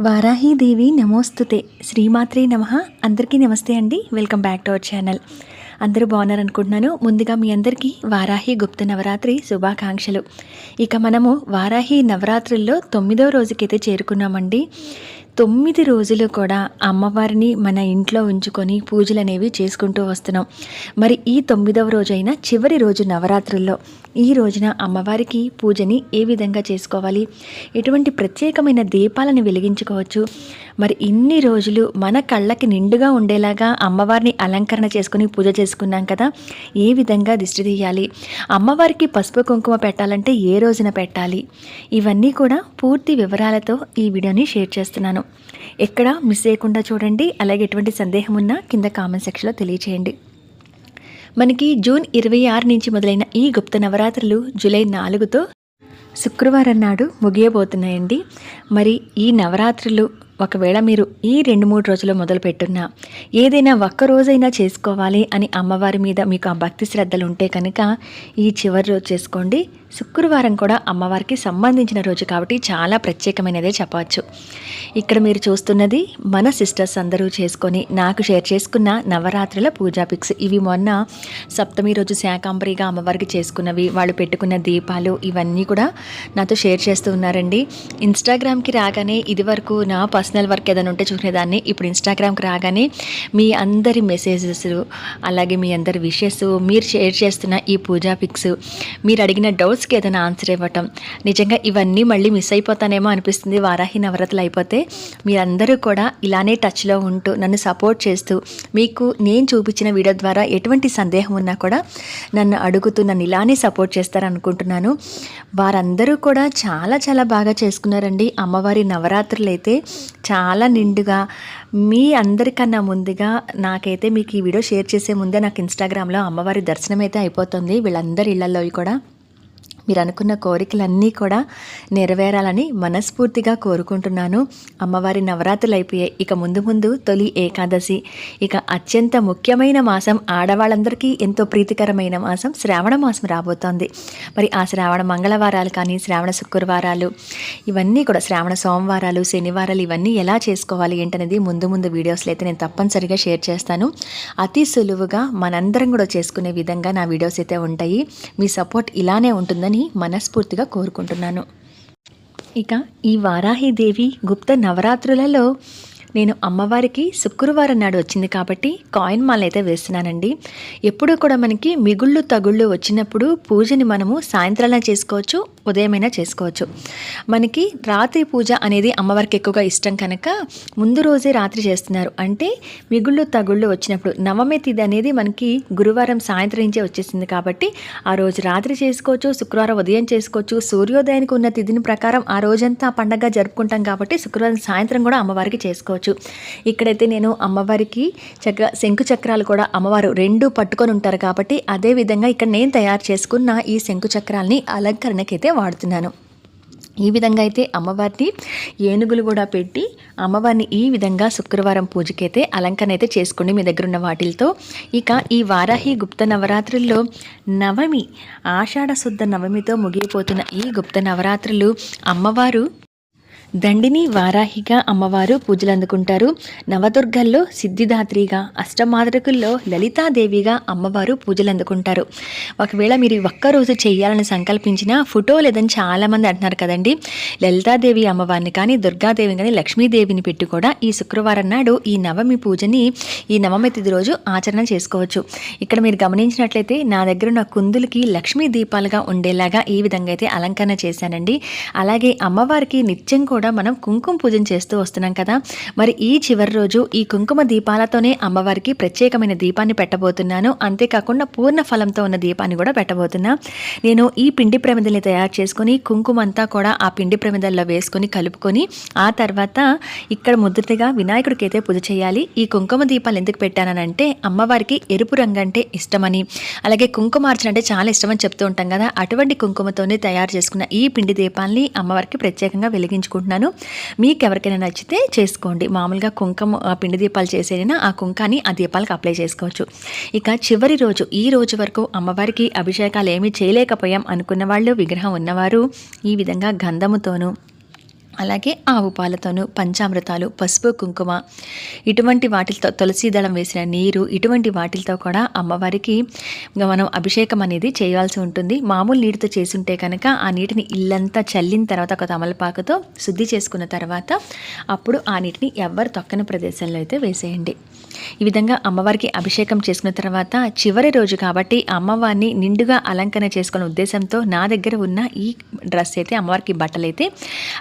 వారాహీదేవి నమోస్తుతే. శ్రీమాత్రే నమ. అందరికీ నమస్తే అండి. Welcome back to our channel. అందరూ బాగున్నారనుకుంటున్నాను. ముందుగా మీ అందరికీ వారాహి గుప్త నవరాత్రి శుభాకాంక్షలు. ఇక మనము వారాహి నవరాత్రుల్లో తొమ్మిదవ రోజుకైతే చేరుకున్నామండి. తొమ్మిది రోజులు కూడా అమ్మవారిని మన ఇంట్లో ఉంచుకొని పూజలు అనేవి చేసుకుంటూ వస్తున్నాం. మరి ఈ తొమ్మిదవ రోజైన చివరి రోజు నవరాత్రుల్లో ఈ రోజున అమ్మవారికి పూజని ఏ విధంగా చేసుకోవాలి? ఎటువంటి ప్రత్యేకమైన దీపాలను వెలిగించుకోవచ్చు? మరి ఇన్ని రోజులు మన కళ్ళకి నిండుగా ఉండేలాగా అమ్మవారిని అలంకరణ చేసుకుని పూజ చేసుకున్నాం కదా ఏ విధంగా దిష్టి తీయాలి? అమ్మవారికి పసుపు కుంకుమ పెట్టాలంటే ఏ రోజున పెట్టాలి? ఇవన్నీ కూడా పూర్తి వివరాలతో ఈ వీడియోని షేర్ చేస్తున్నాను. ఎక్కడ మిస్ చేయకుండా చూడండి అలాగే ఎటువంటి సందేహం ఉన్నా కింద కామెంట్ సెక్షన్లో తెలియచేయండి. మనకి జూన్ ఇరవై ఆరు నుంచి మొదలైన ఈ గుప్త నవరాత్రులు జూలై నాలుగుతో శుక్రవారం నాడు ముగియబోతున్నాయండి. మరి ఈ నవరాత్రులు ఒకవేళ మీరు ఈ రెండు మూడు రోజులు మొదలు పెట్టున్నా ఏదైనా ఒక్కరోజైనా చేసుకోవాలి అని అమ్మవారి మీద మీకు ఆ భక్తి శ్రద్ధలు ఉంటే కనుక ఈ చివరి రోజు చేసుకోండి. శుక్రవారం కూడా అమ్మవారికి సంబంధించిన రోజు కాబట్టి చాలా ప్రత్యేకమైనదే చెప్పవచ్చు. ఇక్కడ మీరు చూస్తున్నది మన సిస్టర్స్ అందరూ చేసుకొని నాకు షేర్ చేసుకున్న నవరాత్రుల పూజా పిక్స్. ఇవి మొన్న సప్తమి రోజు శాకాంబరిగా అమ్మవారికి చేసుకున్నవి వాళ్ళు పెట్టుకున్న దీపాలు ఇవన్నీ కూడా నాతో షేర్ చేస్తూ ఉన్నారండి. ఇన్స్టాగ్రామ్కి రాగానే ఇది వరకు నా పర్సనల్ వర్క్ ఏదైనా ఉంటే చూసేదాన్ని. ఇప్పుడు ఇన్స్టాగ్రామ్కి రాగానే మీ అందరి మెసేజెస్ అలాగే మీ అందరి విషెస్ మీరు షేర్ చేస్తున్న ఈ పూజా పిక్స్ మీరు అడిగిన డౌట్స్ డౌట్స్కి ఏదైనా ఆన్సర్ ఇవ్వటం. నిజంగా ఇవన్నీ మళ్ళీ మిస్ అయిపోతానేమో అనిపిస్తుంది. వారాహి నవరాత్రులు అయిపోతే మీరందరూ కూడా ఇలానే టచ్లో ఉంటూ నన్ను సపోర్ట్ చేస్తూ మీకు నేను చూపించిన వీడియో ద్వారా ఎటువంటి సందేహం ఉన్నా కూడా నన్ను అడుగుతూ నన్ను ఇలానే సపోర్ట్ చేస్తారనుకుంటున్నాను. వారందరూ కూడా చాలా చాలా బాగా చేసుకున్నారండి. అమ్మవారి నవరాత్రులు అయితే చాలా నిండుగా మీ అందరికన్నా ముందుగా నాకైతే మీకు ఈ వీడియో షేర్ చేసే ముందే నాకు ఇన్స్టాగ్రామ్లో అమ్మవారి దర్శనం అయితే అయిపోతుంది. వీళ్ళందరి ఇళ్ళలో కూడా. మీరు అనుకున్న కోరికలన్నీ కూడా నెరవేరాలని మనస్ఫూర్తిగా కోరుకుంటున్నాను. అమ్మవారి నవరాత్రులు అయిపోయాయి ఇక ముందు ముందు తొలి ఏకాదశి ఇక అత్యంత ముఖ్యమైన మాసం ఆడవాళ్ళందరికీ ఎంతో ప్రీతికరమైన మాసం శ్రావణ మాసం రాబోతోంది. మరి ఆ శ్రావణ మంగళవారాలు కానీ శ్రావణ శుక్రవారాలు ఇవన్నీ కూడా శ్రావణ సోమవారాలు శనివారాలు ఇవన్నీ ఎలా చేసుకోవాలి ఏంటనేది ముందు ముందు వీడియోస్లో అయితే నేను తప్పనిసరిగా షేర్ చేస్తాను. అతి సులువుగా మనందరం కూడా చేసుకునే విధంగా నా వీడియోస్ అయితే ఉంటాయి. మీ సపోర్ట్ ఇలానే ఉంటుందని మనస్ఫూర్తిగా కోరుకుంటున్నాను. ఇక ఈ వారాహిదేవి గుప్త నవరాత్రులలో నేను అమ్మవారికి శుక్రవారం నాడు వచ్చింది కాబట్టి కాయిన్ మాల అయితే వేస్తున్నానండి. ఎప్పుడూ కూడా మనకి మిగుళ్ళు తగుళ్ళు వచ్చినప్పుడు పూజని మనము సాయంత్రాలైనా చేసుకోవచ్చు ఉదయమైనా చేసుకోవచ్చు. మనకి రాత్రి పూజ అనేది అమ్మవారికి ఎక్కువగా ఇష్టం కనుక ముందు రోజే రాత్రి చేస్తున్నారు. అంటే మిగుళ్ళు తగుళ్ళు వచ్చినప్పుడు నవమి తిథి అనేది మనకి గురువారం సాయంత్రం నుంచే వచ్చేసింది కాబట్టి ఆ రోజు రాత్రి చేసుకోవచ్చు శుక్రవారం ఉదయం చేసుకోవచ్చు. సూర్యోదయానికి ఉన్న తిథిని ప్రకారం ఆ రోజంతా పండగ జరుపుకుంటాం కాబట్టి శుక్రవారం సాయంత్రం కూడా అమ్మవారికి చేసుకోవచ్చు. ఇక్కడైతే నేను అమ్మవారికి చక్కగా శంకు చక్రాలు కూడా అమ్మవారు రెండు పట్టుకొని ఉంటారు కాబట్టి అదే విధంగా ఇక్కడ నేను తయారు చేసుకున్న ఈ శంకు చక్రాలని అలంకరణకైతే వాడుతున్నాను. ఈ విధంగా అయితే అమ్మవారిని ఏనుగులు కూడా పెట్టి అమ్మవారిని ఈ విధంగా శుక్రవారం పూజకైతే అలంకరణ అయితే చేసుకోండి మీ దగ్గర ఉన్న వాటిలతో. ఇక ఈ వారాహి గుప్త నవరాత్రుల్లో నవమి ఆషాఢ శుద్ధ నవమితో ముగిపోతున్న ఈ గుప్త నవరాత్రులు అమ్మవారు దండిని వారాహిగా అమ్మవారు పూజలు అందుకుంటారు. నవదుర్గల్లో సిద్ధిదాత్రిగా అష్టమాదరకుల్లో లలితాదేవిగా అమ్మవారు పూజలు అందుకుంటారు. ఒకవేళ మీరు ఒక్కరోజు చేయాలని సంకల్పించిన ఫోటో లేదని చాలామంది అంటున్నారు కదండి. లలితాదేవి అమ్మవారిని కానీ దుర్గాదేవిని కానీ లక్ష్మీదేవిని పెట్టి కూడా ఈ శుక్రవారం నాడు ఈ నవమి పూజని ఈ నవమి తిథి రోజు ఆచరణ చేసుకోవచ్చు. ఇక్కడ మీరు గమనించినట్లయితే నా దగ్గర ఉన్న కుందులకి లక్ష్మీ దీపాలుగా ఉండేలాగా ఈ విధంగా అయితే అలంకరణ చేశానండి. అలాగే అమ్మవారికి నిత్యం కూడా కూడా మనం కుంకుమ పూజన చేస్తూ వస్తున్నాం కదా. మరి ఈ చివరి రోజు ఈ కుంకుమ దీపాలతోనే అమ్మవారికి ప్రత్యేకమైన దీపాన్ని పెట్టబోతున్నాను. అంతేకాకుండా పూర్ణ ఫలంతో ఉన్న దీపాన్ని కూడా పెట్టబోతున్నా. నేను ఈ పిండి ప్రమిదల్ని తయారు చేసుకొని కుంకుమ అంతా కూడా ఆ పిండి ప్రమిదల్లో వేసుకొని కలుపుకొని ఆ తర్వాత ఇక్కడ ముద్రతగా వినాయకుడికి అయితే పూజ చేయాలి. ఈ కుంకుమ దీపాలు ఎందుకు పెట్టానంటే అమ్మవారికి ఎరుపు రంగు అంటే ఇష్టమని. అలాగే కుంకుమార్చన అంటే చాలా ఇష్టమని చెప్తూ ఉంటాం కదా. అటువంటి కుంకుమతోనే తయారు చేసుకున్న ఈ పిండి దీపాల్ని అమ్మవారికి ప్రత్యేకంగా వెలిగించుకుంటున్నాను. మీకు ఎవరికైనా నచ్చితే చేసుకోండి. మామూలుగా కుంకుమ పిండి దీపాలు చేసేదైనా ఆ కుంకాన్ని ఆ దీపాలకు అప్లై చేసుకోవచ్చు. ఇక చివరి రోజు ఈ రోజు వరకు అమ్మవారికి అభిషేకాలు ఏమీ చేయలేకపోయాం అనుకున్న వాళ్ళు విగ్రహం ఉన్నవారు ఈ విధంగా గంధముతోనూ అలాగే ఆవు పాలతోనూ పంచామృతాలు పసుపు కుంకుమ ఇటువంటి వాటితో తులసి దళం వేసిన నీరు ఇటువంటి వాటితో కూడా అమ్మవారికి మనం అభిషేకం అనేది చేయాల్సి ఉంటుంది. మామూలు నీటితో చేసుంటే కనుక ఆ నీటిని ఇల్లంతా చల్లిన తర్వాత ఒక తమలపాకుతో శుద్ధి చేసుకున్న తర్వాత అప్పుడు ఆ నీటిని ఎవ్వరు తొక్కని ప్రదేశంలో అయితే వేసేయండి. ఈ విధంగా అమ్మవారికి అభిషేకం చేసుకున్న తర్వాత చివరి రోజు కాబట్టి అమ్మవారిని నిండుగా అలంకరణ చేసుకునే ఉద్దేశంతో నా దగ్గర ఉన్న ఈ డ్రెస్ అయితే అమ్మవారికి బట్టలు అయితే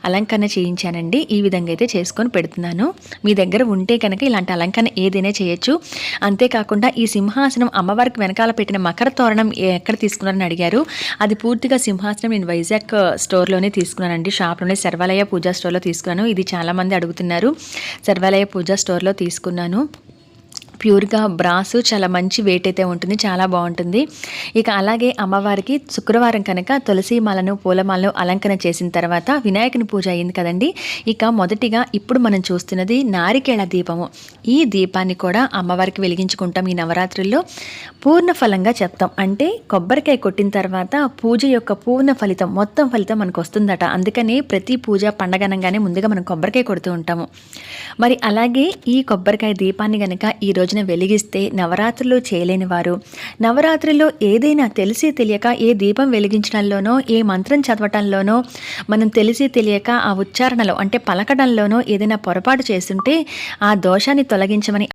అలంకరణ చేయించానండి ఈ విధంగా అయితే చేసుకొని పెడుతున్నాను. మీ దగ్గర ఉంటే కనుక ఇలాంటి అలంకరణ ఏదైనా చేయొచ్చు. అంతేకాకుండా ఈ సింహాసనం అమ్మవారికి వెనకాల పెట్టిన మకర తోరణం ఎక్కడ తీసుకున్నారని అడిగారు. అది పూర్తిగా సింహాసనం నేను వైజాగ్ స్టోర్లోనే తీసుకున్నానండి. షాప్లోనే సర్వాలయ పూజా స్టోర్లో తీసుకున్నాను. ఇది చాలామంది అడుగుతున్నారు. సర్వాలయ పూజా స్టోర్లో తీసుకున్నాను. ప్యూర్గా బ్రాసు చాలా మంచి వెయిట్ అయితే ఉంటుంది చాలా బాగుంటుంది. ఇక అలాగే అమ్మవారికి శుక్రవారం కనుక తులసి మాలను పూలమాలను అలంకరణ చేసిన తర్వాత వినాయకుని పూజ అయింది కదండి. ఇక మొదటిగా ఇప్పుడు మనం చూస్తున్నది నారికేళ దీపము. ఈ దీపాన్ని కూడా అమ్మవారికి వెలిగించుకుంటాం ఈ నవరాత్రుల్లో. పూర్ణ ఫలంగా చెప్తాం. అంటే కొబ్బరికాయ కొట్టిన తర్వాత పూజ యొక్క పూర్ణ ఫలితం మొత్తం ఫలితం మనకు వస్తుందట. అందుకని ప్రతి పూజ పండగనంగానే ముందుగా మనం కొబ్బరికాయ కొడుతూ ఉంటాము. మరి అలాగే ఈ కొబ్బరికాయ దీపాన్ని కనుక ఈరోజు రోజున వెలిగిస్తే నవరాత్రులు చేయలేని వారు నవరాత్రుల్లో ఏదైనా తెలిసి తెలియక ఏ దీపం వెలిగించడంలోనో ఏ మంత్రం చదవటంలోనో మనం తెలిసి తెలియక ఆ ఉచ్చారణలో అంటే పలకడంలోనో ఏదైనా పొరపాటు చేస్తుంటే ఆ దోషాన్ని తొలగించమని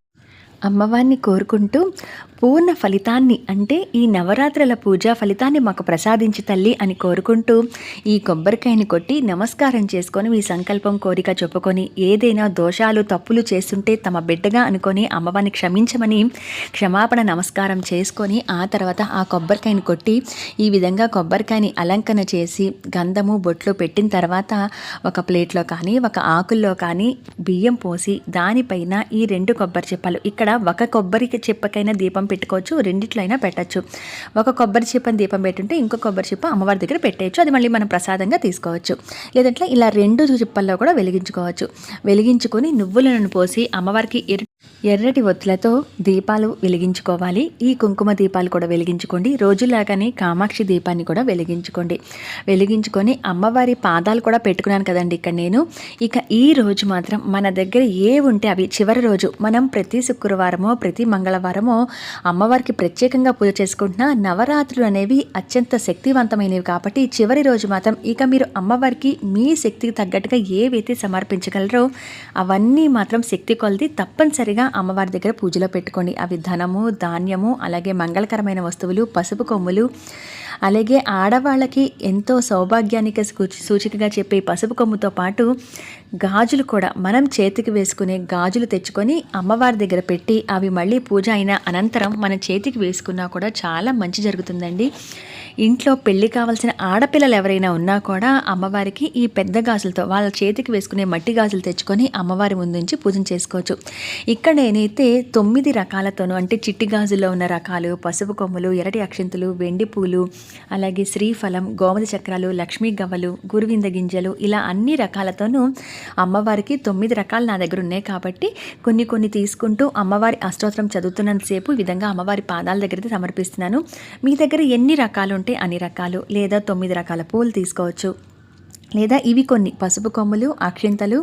అమ్మవారిని కోరుకుంటూ పూర్ణ ఫలితాన్ని అంటే ఈ నవరాత్రుల పూజ ఫలితాన్ని మాకు ప్రసాదించి తల్లి అని కోరుకుంటూ ఈ కొబ్బరికాయని కొట్టి నమస్కారం చేసుకొని మీ సంకల్పం కోరిక చెప్పుకొని ఏదైనా దోషాలు తప్పులు చేస్తుంటే తమ బిడ్డగా అనుకొని అమ్మవారిని క్షమించమని క్షమాపణ నమస్కారం చేసుకొని ఆ తర్వాత ఆ కొబ్బరికాయని కొట్టి ఈ విధంగా కొబ్బరికాయని అలంకరణ చేసి గంధము బొట్లు పెట్టిన తర్వాత ఒక ప్లేట్లో కానీ ఒక ఆకుల్లో కానీ బియ్యం పోసి దానిపైన ఈ రెండు కొబ్బరి చెప్పాలు. ఇక్కడ ఒక కొబ్బరి చెప్పకైనా దీపం పెట్టుకోవచ్చు రెండిట్లైనా పెట్టచ్చు. ఒక కొబ్బరి చెప్పని దీపం పెట్టుంటే ఇంకో కొబ్బరి చెప్ప అమ్మవారి దగ్గర పెట్టేయచ్చు. అది మళ్ళీ మనం ప్రసాదంగా తీసుకోవచ్చు. లేదంటే ఇలా రెండు చిప్పల్లో కూడా వెలిగించుకోవచ్చు. వెలిగించుకొని నువ్వులను పోసి అమ్మవారికి ఎరు ఎర్రటి ఒత్తులతో దీపాలు వెలిగించుకోవాలి. ఈ కుంకుమ దీపాలు కూడా వెలిగించుకోండి. రోజులాగానే కామాక్షి దీపాన్ని కూడా వెలిగించుకోండి. వెలిగించుకొని అమ్మవారి పాదాలు కూడా పెట్టుకున్నాను కదండి ఇక్కడ నేను. ఇక ఈ రోజు మాత్రం మన దగ్గర ఏ ఉంటే అవి చివరి రోజు. మనం ప్రతి శుక్రవారమో ప్రతి మంగళవారమో అమ్మవారికి ప్రత్యేకంగా పూజ చేసుకుంటున్న నవరాత్రులు అనేవి అత్యంత శక్తివంతమైనవి కాబట్టి చివరి రోజు మాత్రం ఇక మీరు అమ్మవారికి మీ శక్తికి తగ్గట్టుగా ఏవైతే సమర్పించగలరో అవన్నీ మాత్రం శక్తి కొలది తప్పనిసరిగా అమ్మవారి దగ్గర పూజలో పెట్టుకోండి. అవి ధనము ధాన్యము అలాగే మంగళకరమైన వస్తువులు పసుపు కొమ్ములు అలాగే ఆడవాళ్ళకి ఎంతో సౌభాగ్యానికి సూచి- సూచికగా చెప్పే పసుపు కొమ్ముతో పాటు గాజులు కూడా మనం చేతికి వేసుకునే గాజులు తెచ్చుకొని అమ్మవారి దగ్గర పెట్టి అవి మళ్ళీ పూజ అయిన అనంతరం మన చేతికి వేసుకున్నా కూడా చాలా మంచి జరుగుతుందండి. ఇంట్లో పెళ్ళి కావాల్సిన ఆడపిల్లలు ఎవరైనా ఉన్నా కూడా అమ్మవారికి ఈ పెద్ద గాజులతో వాళ్ళ చేతికి వేసుకునే మట్టి గాజులు తెచ్చుకొని అమ్మవారి ముందుంచి పూజ చేసుకోవచ్చు. ఇక్కడ నేనైతే తొమ్మిది రకాలతోనూ అంటే చిట్టి గాజుల్లో ఉన్న రకాలు పసుపు కొమ్ములు ఎరటి అక్షింతలు వెండి పూలు అలాగే శ్రీఫలం గోమతి చక్రాలు లక్ష్మీ గవ్వలు గురువింద గింజలు ఇలా అన్ని రకాలతోనూ అమ్మవారికి తొమ్మిది రకాలు నా దగ్గర ఉన్నాయి కాబట్టి కొన్ని కొన్ని తీసుకుంటూ అమ్మవారి అష్టోత్తరం చదువుతున్నంతసేపు ఈ విధంగా అమ్మవారి పాదాల దగ్గర సమర్పిస్తున్నాను. మీ దగ్గర ఎన్ని రకాలు ఉంటే అన్ని రకాలు లేదా తొమ్మిది రకాల పూలు తీసుకోవచ్చు. లేదా ఇవి కొన్ని పసుపు కొమ్ములు అక్షింతలు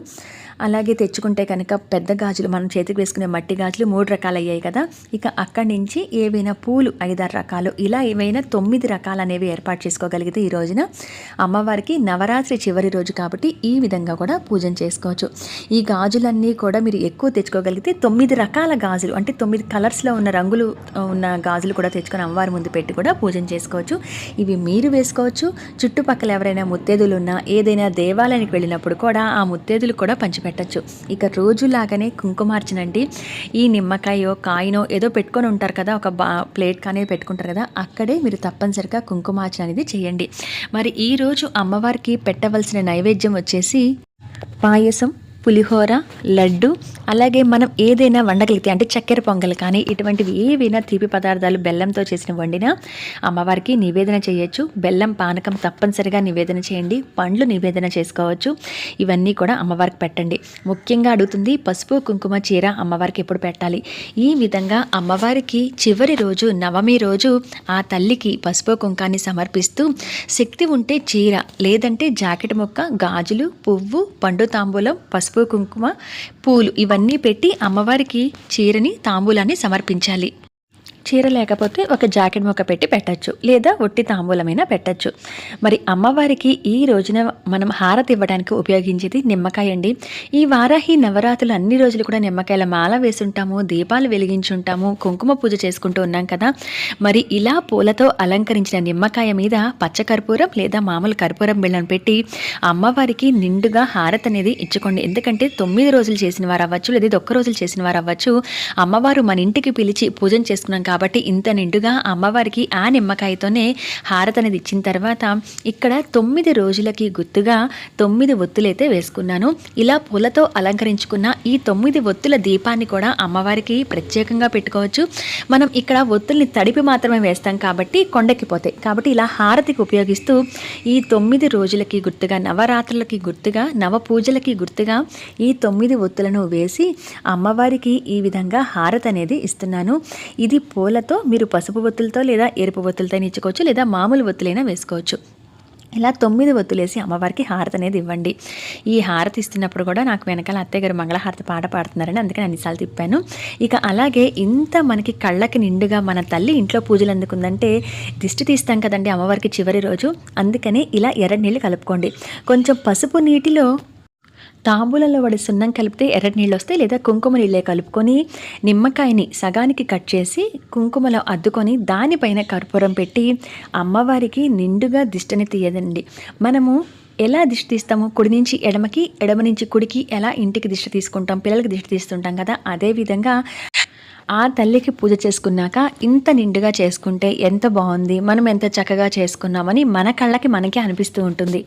అలాగే తెచ్చుకుంటే కనుక పెద్ద గాజులు మనం చేతికి వేసుకునే మట్టి గాజులు మూడు రకాలు అయ్యాయి కదా. ఇక అక్కడి నుంచి ఏవైనా పూలు ఐదారు రకాలు ఇలా ఏవైనా తొమ్మిది రకాలు అనేవి ఏర్పాటు చేసుకోగలిగితే ఈ రోజున అమ్మవారికి నవరాత్రి చివరి రోజు కాబట్టి ఈ విధంగా కూడా పూజన చేసుకోవచ్చు. ఈ గాజులన్నీ కూడా మీరు ఎక్కువ తెచ్చుకోగలిగితే తొమ్మిది రకాల గాజులు అంటే తొమ్మిది కలర్స్లో ఉన్న రంగులు ఉన్న గాజులు కూడా తెచ్చుకొని అమ్మవారి ముందు పెట్టి కూడా పూజన చేసుకోవచ్చు. ఇవి మీరు వేసుకోవచ్చు. చుట్టుపక్కల ఎవరైనా ముత్తేదులు ఉన్నా ఏదైనా దేవాలయానికి వెళ్ళినప్పుడు కూడా ఆ ముత్తేదులు కూడా పంచిపెట్టచ్చు. ఇక రోజులాగానే కుంకుమార్చనండి. ఈ నిమ్మకాయో కాయనో ఏదో పెట్టుకొని ఉంటారు కదా ఒక బా ప్లేట్ కానీ పెట్టుకుంటారు కదా అక్కడే మీరు తప్పనిసరిగా కుంకుమార్చన అనేది చేయండి. మరి ఈరోజు అమ్మవారికి పెట్టవలసిన నైవేద్యం వచ్చేసి పాయసం పులిహోర లడ్డు అలాగే మనం ఏదైనా వండగలిగితే అంటే చక్కెర పొంగల్ కానీ ఇటువంటివి ఏవైనా తీపి పదార్థాలు బెల్లంతో చేసిన వండినా అమ్మవారికి నివేదన చేయొచ్చు. బెల్లం పానకం తప్పనిసరిగా నివేదన చేయండి. పండ్లు నివేదన చేసుకోవచ్చు. ఇవన్నీ కూడా అమ్మవారికి పెట్టండి. ముఖ్యంగా అడుగుతుంది పసుపు కుంకుమ చీర అమ్మవారికి ఎప్పుడు పెట్టాలి? ఈ విధంగా అమ్మవారికి చివరి రోజు నవమి రోజు ఆ తల్లికి పసుపు కుంకాన్ని సమర్పిస్తూ శక్తి ఉంటే చీర లేదంటే జాకెట్ ముక్క గాజులు పువ్వు పండు తాంబూలం పసుపు కుంకుమ పూలు ఇవన్నీ పెట్టి అమ్మవారికి చీరని తాంబూలాన్ని సమర్పించాలి. చీర లేకపోతే ఒక జాకెట్ మొక్క పెట్టి పెట్టచ్చు లేదా ఒట్టి తాంబూలమైనా పెట్టచ్చు. మరి అమ్మవారికి ఈ రోజున మనం హారతి ఇవ్వడానికి ఉపయోగించేది నిమ్మకాయ అండి. ఈ వారాహి నవరాత్రులు అన్ని రోజులు కూడా నిమ్మకాయల మాల వేసుంటాము దీపాలు వెలిగించుంటాము కుంకుమ పూజ చేసుకుంటూ ఉన్నాం కదా. మరి ఇలా పూలతో అలంకరించిన నిమ్మకాయ మీద పచ్చకర్పూరం లేదా మామూలు కర్పూరం బిళ్ళను పెట్టి అమ్మవారికి నిండుగా హారతి అనేది ఇచ్చుకోండి. ఎందుకంటే తొమ్మిది రోజులు చేసిన వారు అవ్వచ్చు లేదా ఇది ఒక్క రోజులు చేసిన వారు అవ్వచ్చు. అమ్మవారు మన ఇంటికి పిలిచి పూజను చేసుకున్నాం కాబట్టి కాబట్టి ఇంత నిండుగా అమ్మవారికి ఆ నిమ్మకాయతోనే హారతనేది ఇచ్చిన తర్వాత ఇక్కడ తొమ్మిది రోజులకి గుర్తుగా తొమ్మిది ఒత్తులైతే వేసుకున్నాను. ఇలా పూలతో అలంకరించుకున్న ఈ తొమ్మిది ఒత్తుల దీపాన్ని కూడా అమ్మవారికి ప్రత్యేకంగా పెట్టుకోవచ్చు. మనం ఇక్కడ ఒత్తుల్ని తడిపి మాత్రమే వేస్తాం కాబట్టి కొండెక్కిపోతాయి కాబట్టి ఇలా హారతికి ఉపయోగిస్తూ ఈ తొమ్మిది రోజులకి గుర్తుగా నవరాత్రులకి గుర్తుగా నవ పూజలకి గుర్తుగా ఈ తొమ్మిది ఒత్తులను వేసి అమ్మవారికి ఈ విధంగా హారతి అనేది ఇస్తున్నాను. ఇది పూలతో మీరు పసుపు ఒత్తులతో లేదా ఎరుపు ఒత్తులతో ఇచ్చుకోవచ్చు లేదా మామూలు ఒత్తులైనా వేసుకోవచ్చు. ఇలా తొమ్మిది ఒత్తులేసి అమ్మవారికి హారతి అనేది ఇవ్వండి. ఈ హారతి ఇస్తున్నప్పుడు కూడా నాకు వెనకాల అత్తయ్య గారు మంగళహారతి పాట పాడుతున్నారని అందుకని అన్నిసార్లు తిప్పాను. ఇక అలాగే ఇంత మనకి కళ్ళకి నిండుగా మన తల్లి ఇంట్లో పూజలు అందుకుందంటే దిష్టి తీస్తాం కదండి అమ్మవారికి చివరి రోజు. అందుకని ఇలా ఎర్ర నీళ్ళు కలుపుకోండి. కొంచెం పసుపు నీటిలో తాంబూలంలో వాడి సున్నం కలిపితే ఎర్ర నీళ్ళు వస్తాయి లేదా కుంకుమ నీళ్ళే కలుపుకొని నిమ్మకాయని సగానికి కట్ చేసి కుంకుమలో అద్దుకొని దానిపైన కర్పూరం పెట్టి అమ్మవారికి నిండుగా దిష్టని తీయదండి. మనము ఎలా దిష్టి తీస్తాము? కుడి నుంచి ఎడమకి ఎడమ నుంచి కుడికి ఎలా ఇంటికి దిష్టి తీసుకుంటాం? పిల్లలకి దిష్టి తీస్తుంటాం కదా అదేవిధంగా ఆ తల్లికి పూజ చేసుకున్నాక ఇంత నిండుగా చేసుకుంటే ఎంత బాగుంది మనం ఎంత చక్కగా చేసుకున్నామని మన కళ్ళకి మనకే అనిపిస్తూ ఉంటుంది.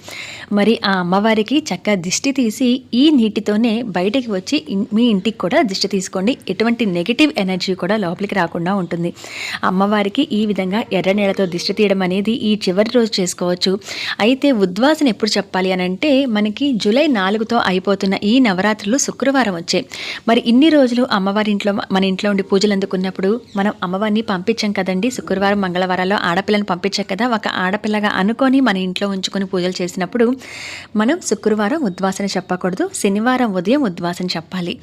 మరి ఆ అమ్మవారికి చక్కగా దిష్టి తీసి ఈ నీటితోనే బయటికి వచ్చి మీ ఇంటికి కూడా దిష్టి తీసుకోండి. ఎటువంటి నెగిటివ్ ఎనర్జీ కూడా లోపలికి రాకుండా ఉంటుంది. అమ్మవారికి ఈ విధంగా ఎర్ర నీళ్ళతో దిష్టి తీయడం అనేది ఈ చివరి రోజు చేసుకోవచ్చు. అయితే ఉద్వాసన ఎప్పుడు చెప్పాలి అని అంటే మనకి జూలై నాలుగుతో అయిపోతున్న ఈ నవరాత్రులు శుక్రవారం వచ్చాయి మరి ఇన్ని రోజులు అమ్మవారి ఇంట్లో మన ఇంట్లో ఉండి పూజలు అందుకున్నప్పుడు మనం అమ్మవారిని పంపించాం కదండి. శుక్రవారం మంగళవారాల్లో ఆడపిల్లని పంపించాం కదా. ఒక ఆడపిల్లగా అనుకొని మన ఇంట్లో ఉంచుకొని పూజలు చేసినప్పుడు మనం శుక్రవారం ఉద్వాసన చెప్పకూడదు. శనివారం ఉదయం ఉద్వాసన చెప్పాలి.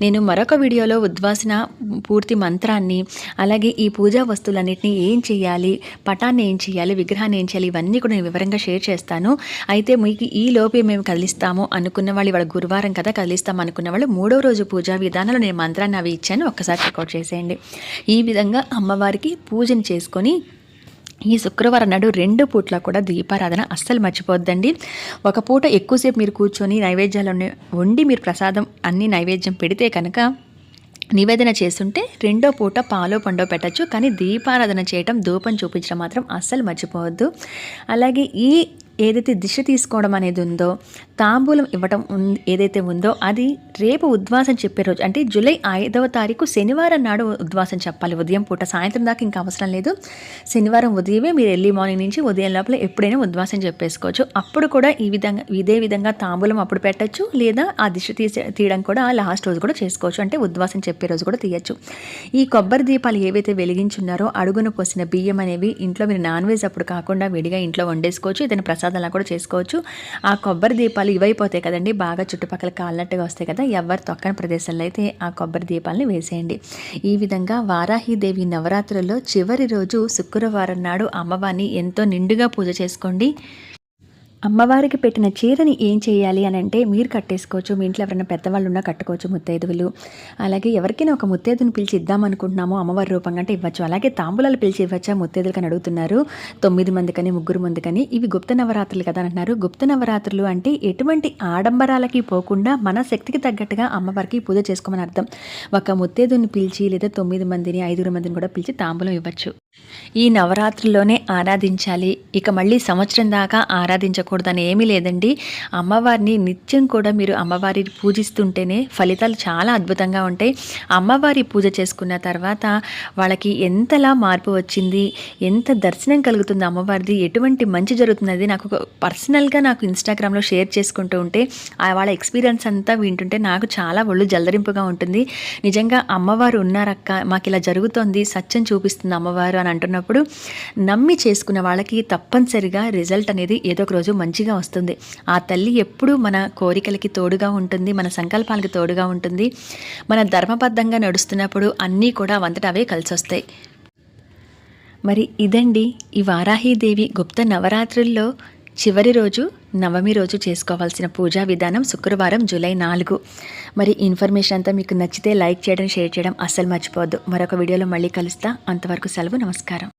నేను మరొక వీడియోలో ఉద్వాసన పూర్తి మంత్రాన్ని అలాగే ఈ పూజా వస్తువులన్నింటినీ ఏం చేయాలి పటాన్ని ఏం చేయాలి విగ్రహాన్ని ఏం చేయాలి ఇవన్నీ కూడా నేను వివరంగా షేర్ చేస్తాను. అయితే మీకు ఈ లోపే మేము కదిలిస్తాము అనుకున్న వాళ్ళు ఇవాళ గురువారం కదా కదిలిస్తాం అనుకున్న వాళ్ళు మూడో రోజు పూజా విధానంలో నేను మంత్రాన్ని అవి ఇచ్చాను. ఒక్కసారి చెక్అవుట్ చేసేయండి. ఈ విధంగా అమ్మవారికి పూజను చేసుకొని ఈ శుక్రవారం నాడు రెండు పూట్ల కూడా దీపారాధన అస్సలు మర్చిపోద్దండి ఒక పూట ఎక్కువసేపు మీరు కూర్చొని నైవేద్యాలు వండి మీరు ప్రసాదం అన్ని నైవేద్యం పెడితే కనుక నివేదన చేస్తుంటే రెండో పూట పాలో పండో పెట్టచ్చు. కానీ దీపారాధన చేయటం ధూపం చూపించడం మాత్రం అస్సలు మర్చిపోవద్దు. అలాగే ఈ ఏదైతే దిశ తీసుకోవడం అనేది ఉందో తాంబూలం ఇవ్వటం ఏదైతే ఉందో అది రేపు ఉద్వాసం చెప్పే రోజు అంటే జూలై ఐదవ తారీఖు శనివారం నాడు ఉద్వాసం చెప్పాలి. ఉదయం పూట సాయంత్రం దాకా ఇంకా అవసరం లేదు. శనివారం ఉదయమే మీరు ఎర్లీ మార్నింగ్ నుంచి ఉదయం లోపల ఎప్పుడైనా ఉద్వాసం చెప్పేసుకోవచ్చు. అప్పుడు కూడా ఈ విధంగా ఇదే విధంగా తాంబూలం అప్పుడు పెట్టచ్చు లేదా ఆ దిశ తీసే తీయడం కూడా లాస్ట్ రోజు కూడా చేసుకోవచ్చు. అంటే ఉద్వాసం చెప్పే రోజు కూడా తీయచ్చు. ఈ కొబ్బరి దీపాలు ఏవైతే వెలిగించున్నారో అడుగున పోసిన బియ్యం అనేవి ఇంట్లో మీరు నాన్ వెజ్ అప్పుడు కాకుండా విడిగా ఇంట్లో వండేసుకోవచ్చు. ఏదైనా ప్రసాదంలా కూడా చేసుకోవచ్చు. ఆ కొబ్బరి దీపాలు ఇవైపోతాయి కదండి. బాగా చుట్టుపక్కల కాలినట్టుగా వస్తాయి కదా. ఎవరు తొక్కని ప్రదేశాల్లో అయితే ఆ కొబ్బరి దీపాలని వేసేయండి. ఈ విధంగా వారాహిదేవి నవరాత్రుల్లో చివరి రోజు శుక్రవారం నాడు అమ్మవారిని ఎంతో నిండుగా పూజ చేసుకోండి. అమ్మవారికి పెట్టిన చీరని ఏం చేయాలి అని అంటే మీరు కట్టేసుకోవచ్చు మీ ఇంట్లో ఎవరైనా పెద్దవాళ్ళు ఉన్నా కట్టుకోవచ్చు ముత్తైదువులు. అలాగే ఎవరికైనా ఒక ముత్తైదుని పిలిచి ఇద్దాం అనుకుంటున్నామో అమ్మవారి రూపంగా అంటే ఇవ్వచ్చు. అలాగే తాంబూలాలు పిలిచి ఇవ్వచ్చా ముత్తైదులకని అడుగుతున్నారు. తొమ్మిది మందికని ముగ్గురు మందికని. ఇవి గుప్త నవరాత్రులు కదా అని అంటున్నారు గుప్త నవరాత్రులు అంటే ఎటువంటి ఆడంబరాలకి పోకుండా మన శక్తికి తగ్గట్టుగా అమ్మవారికి పూజ చేసుకోమని అర్థం. ఒక ముత్తేదుని పిలిచి లేదా తొమ్మిది మందిని ఐదుగురు మందిని కూడా పిలిచి తాంబూలం ఇవ్వచ్చు. ఈ నవరాత్రుల్లోనే ఆరాధించాలి. ఇక మళ్ళీ సంవత్సరం దాకా ఆరాధించకూడదని ఏమీ లేదండి. అమ్మవారిని నిత్యం కూడా మీరు అమ్మవారిని పూజిస్తుంటేనే ఫలితాలు చాలా అద్భుతంగా ఉంటాయి. అమ్మవారి పూజ చేసుకున్న తర్వాత వాళ్ళకి ఎంతలా మార్పు వచ్చింది ఎంత దర్శనం కలుగుతుంది అమ్మవారిది ఎటువంటి మంచి జరుగుతున్నది నాకు ఒక పర్సనల్గా నాకు ఇన్స్టాగ్రామ్లో షేర్ చేసుకుంటూ ఉంటే ఆ వాళ్ళ ఎక్స్పీరియన్స్ అంతా వింటుంటే నాకు చాలా ఒళ్ళు జలదరింపుగా ఉంటుంది. నిజంగా అమ్మవారు ఉన్నారక్క మాకు ఇలా జరుగుతోంది సత్యం చూపిస్తుంది అమ్మవారు అని అంటున్నప్పుడు నమ్మి చేసుకున్న వాళ్ళకి తప్పనిసరిగా రిజల్ట్ అనేది ఏదో ఒక రోజు మంచిగా వస్తుంది. ఆ తల్లి ఎప్పుడూ మన కోరికలకి తోడుగా ఉంటుంది మన సంకల్పాలకి తోడుగా ఉంటుంది. మన ధర్మబద్ధంగా నడుస్తున్నప్పుడు అన్నీ కూడా వంతట అవే కలిసి వస్తాయి. మరి ఇదండి ఈ వారాహీదేవి గుప్త నవరాత్రుల్లో చివరి రోజు నవమి రోజు చేసుకోవాల్సిన పూజా విధానం శుక్రవారం జూలై నాలుగు. మరి ఇన్ఫర్మేషన్ అంతా మీకు నచ్చితే లైక్ చేయడం షేర్ చేయడం అస్సలు మర్చిపోవద్దు. మరొక వీడియోలో మళ్ళీ కలుస్తా. అంతవరకు సెలవు నమస్కారం.